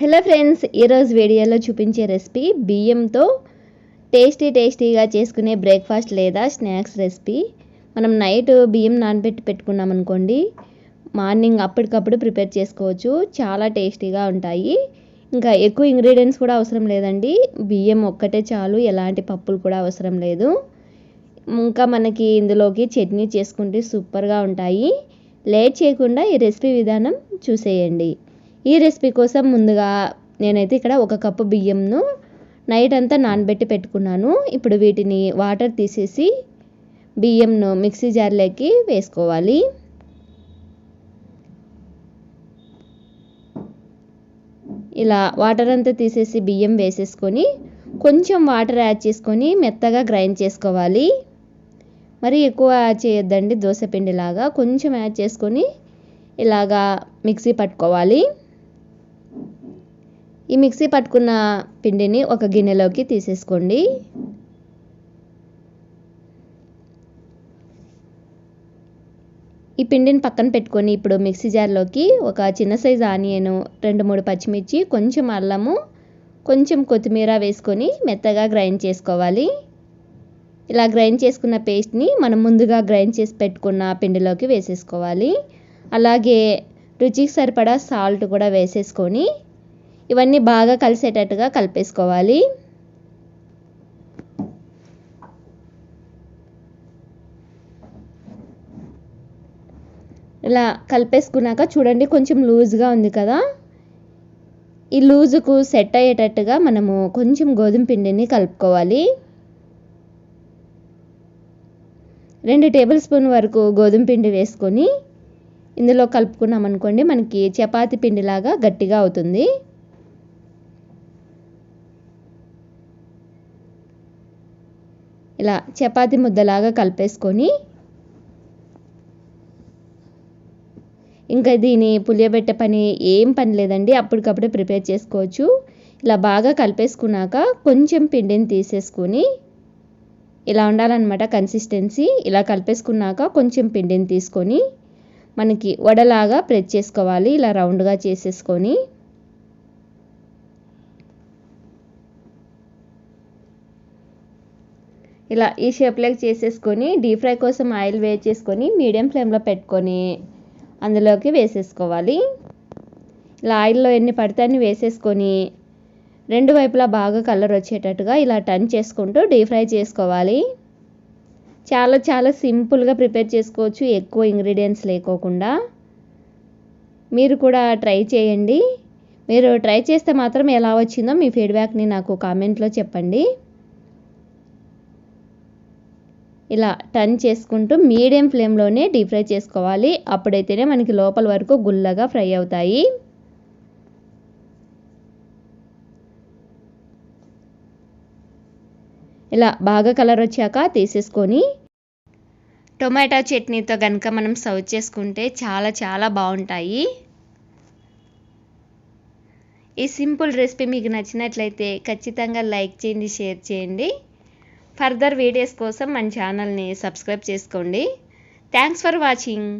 Hello friends ఈరోజు వీడియోలో చూపించే రెసిపీ బియ్యంతో టేస్టీ టేస్టీగా చేసుకునే బ్రేక్ఫాస్ట్ లేదా స్నాక్స్ రెసిపీ. మనం నైట్ బియ్యం నానబెట్టి పెట్టుకున్నాం అనుకోండి మార్నింగ్ అప్పటికప్పుడు ప్రిపేర్ చేసుకోవచ్చు. చాలా టేస్టీగా ఉంటాయి. ఇంకా ఎక్కువ ఇంగ్రీడియంట్స్ కూడా అవసరం లేదండి. బియ్యం ఒక్కటే చాలు ఎలాంటి పప్పులు కూడా అవసరం లేదు. ఇంకా మనకి ఇందులోకి చట్నీ చేసుకుంటే సూపర్గా ఉంటాయి. లేట్ చేయకుండా ఈ రెసిపీ విధానం చూసేయండి. ఈ రెసిపీ కోసం ముందుగా నేనైతే ఇక్కడ ఒక కప్పు బియ్యంను నైట్ అంతా నానబెట్టి పెట్టుకున్నాను. ఇప్పుడు వీటిని వాటర్ తీసేసి బియ్యంను మిక్సీ జార్లోకి వేసుకోవాలి. ఇలా వాటర్ అంతా తీసేసి బియ్యం వేసేసుకొని కొంచెం వాటర్ యాడ్ చేసుకొని మెత్తగా గ్రైండ్ చేసుకోవాలి. మరి ఎక్కువ యాడ్ చేయొద్దండి దోశపిండిలాగా కొంచెం యాడ్ చేసుకొని ఇలాగా మిక్సీ పట్టుకోవాలి. ఈ మిక్సీ పట్టుకున్న పిండిని ఒక గిన్నెలోకి తీసేసుకోండి. ఈ పిండిని పక్కన పెట్టుకొని ఇప్పుడు మిక్సీ జార్లోకి ఒక చిన్న సైజు ఆనియన్ రెండు మూడు పచ్చిమిర్చి కొంచెం అల్లము కొంచెం కొత్తిమీర వేసుకొని మెత్తగా గ్రైండ్ చేసుకోవాలి. ఇలా గ్రైండ్ చేసుకున్న పేస్ట్ని మనం ముందుగా గ్రైండ్ చేసి పెట్టుకున్న పిండిలోకి వేసేసుకోవాలి. అలాగే రుచికి సరిపడా సాల్ట్ కూడా వేసేసుకొని ఇవన్నీ బాగా కలిసేటట్టుగా కలిపేసుకోవాలి. ఇలా కలిపేసుకున్నాక చూడండి కొంచెం లూజ్గా ఉంది కదా. ఈ లూజుకు సెట్ అయ్యేటట్టుగా మనము కొంచెం గోధుమ పిండిని కలుపుకోవాలి. రెండు టేబుల్ స్పూన్ వరకు గోధుమ పిండి వేసుకొని ఇందులో కలుపుకున్నాం అనుకోండి మనకి చపాతి పిండిలాగా గట్టిగా అవుతుంది. ఇలా చపాతి ముద్దలాగా కలిపేసుకొని ఇంకా దీని పులియబెట్టే పని ఏం పని లేదండి. అప్పటికప్పుడే ప్రిపేర్ చేసుకోవచ్చు. ఇలా బాగా కలిపేసుకున్నాక కొంచెం పిండిని తీసేసుకొని ఇలా ఉండాలన్నమాట కన్సిస్టెన్సీ. ఇలా కలిపేసుకున్నాక కొంచెం పిండిని తీసుకొని మనకి వడలాగా ప్రెస్ చేసుకోవాలి. ఇలా రౌండ్గా చేసేసుకొని ఇలా ఈ షేప్లోకి చేసేసుకొని డీప్ ఫ్రై కోసం ఆయిల్ వేడి చేసుకొని మీడియం ఫ్లేమ్లో పెట్టుకొని అందులోకి వేసేసుకోవాలి. ఇలా ఆయిల్లో ఎన్ని పడితే అన్ని వేసేసుకొని రెండు వైపులా బాగా కలర్ వచ్చేటట్టుగా ఇలా టర్న్ చేసుకుంటూ డీప్ ఫ్రై చేసుకోవాలి. చాలా చాలా సింపుల్గా ప్రిపేర్ చేసుకోవచ్చు. ఎక్కువ ఇంగ్రీడియంట్స్ లేకోకుండా. మీరు కూడా ట్రై చేయండి. మీరు ట్రై చేస్తే మాత్రం ఎలా వచ్చిందో మీ ఫీడ్బ్యాక్ని నాకు కామెంట్లో చెప్పండి. ఇలా టర్న్ చేసుకుంటూ మీడియం ఫ్లేమ్లోనే డీప్ ఫ్రై చేసుకోవాలి. అప్పుడైతేనే మనకి లోపల వరకు గుల్లగా ఫ్రై అవుతాయి. ఇలా బాగా కలర్ వచ్చాక తీసేసుకొని టొమాటో చట్నీతో కనుక మనం సర్వ్ చేసుకుంటే చాలా చాలా బాగుంటాయి. ఈ సింపుల్ రెసిపీ మీకు నచ్చినట్లయితే ఖచ్చితంగా లైక్ చేయండి షేర్ చేయండి. ఫర్దర్ వీడియోస్ కోసం మన ఛానల్ని సబ్స్క్రైబ్ చేసుకోండి. Thanks for watching